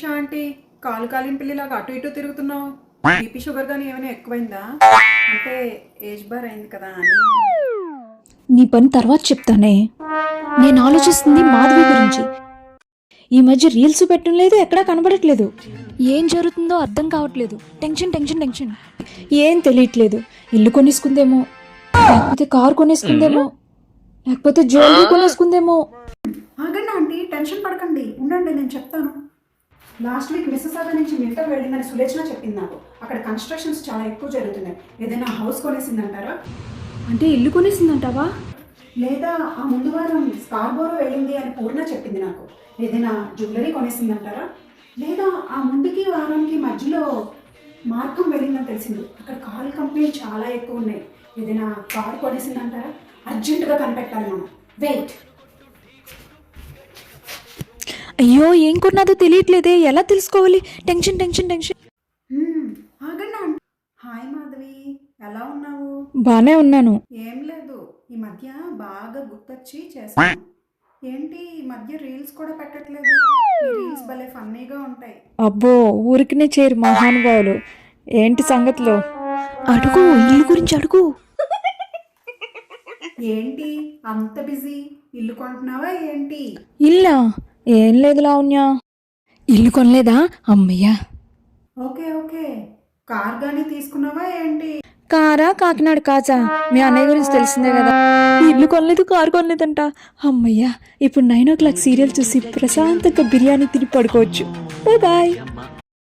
Trisha aunty కాలు కాలిన పిల్లిలాగా అటు ఇటు తిరుగుతున్నావు. బీపీ షుగర్ కానీ ఏమైనా ఎక్కువైందా? అంటే ఏజ్ బార్ అయింది కదా అని. నీ పని తర్వాత చెప్తానే. నేను ఆలోచిస్తుంది మాధవి గురించి. ఈ మధ్య రీల్స్ పెట్టడం లేదు ఎక్కడా కనబడట్లేదు. ఏం జరుగుతుందో అర్థం కావట్లేదు. Tension tension tension. ఏం తెలియట్లేదు. ఇల్లు కొనేసుకుందేమో. లేకపోతే కారు కొనేసుకుందేమో. లేకపోతే జ్యువెలరీ కొనేసుకుందేమో. ఆగండి ఆంటీ టెన్షన్ పడకండి. ఉండండి నేను చెప్తాను. లాస్ట్ వీక్ మిస్సెసాగా నుంచి మిగతా వెళ్ళిందని సులేచన చెప్పింది నాకు అక్కడ కన్స్ట్రక్షన్స్ చాలా ఎక్కువ జరుగుతున్నాయి. ఏదైనా హౌస్ కొనేసిందంటారా? అంటే ఇల్లు కొనేసిందంటావా? లేదా ఆ ముందు వారం స్కార్బోరో వెళ్ళింది అని పూర్ణ చెప్పింది నాకు. ఏదైనా జ్యువెలరీ కొనేసిందంటారా? లేదా ఆ ముందుకి వారానికి మధ్యలో మార్గం వెళ్ళిందని తెలిసింది. అక్కడ కార్ కంపెనీలు చాలా ఎక్కువ ఉన్నాయి. ఏదైనా కార్ కొనేసిందంటారా? అర్జెంటుగా కనిపెట్టాలి మనం. వెయిట్ అయ్యో ఏం కొన్నాదో తెలియట్లేదే. ఎలా తెలుసుకోవాలి? Tension tension tension. Hi Madhavi ఎలా ఉన్నావు? బానే ఉన్నాను. ఏం లేదు ఈ మధ్య బాగా గుర్తొచ్చి చేశాను. ఏంటి ఈ మధ్య రీల్స్ కూడా పెట్టట్లేదు. రీల్స్ భలే ఫన్నీగా ఉంటాయి. అబ్బో ఊరికినే చేరు మహానుభావులు. ఏంటి సంగతిలో? అడుగు ఇల్లు గురించి అడుగు. ఏంటి అంత బిజీ? ఇల్లు కొంటున్నావా ఏంటి? ఇల్లా? ఏం లేదు లావణ్య. ఇల్లు కొనలేదా? అమ్మయ్యా. Okay okay. కార్ గానీ తీసుకున్నావా ఏంటి? కారా? కాకినాడ కాచా మీ అన్నయ్య గురించి తెలిసిందే కదా. ఇల్లు కొనలేదు కారు కొనలేదంట. అమ్మయ్యా ఇప్పుడు నైన్ ఓ క్లాక్ సీరియల్ చూసి ప్రశాంతంగా బిర్యానీ తిని పడుకోవచ్చు. Bye bye.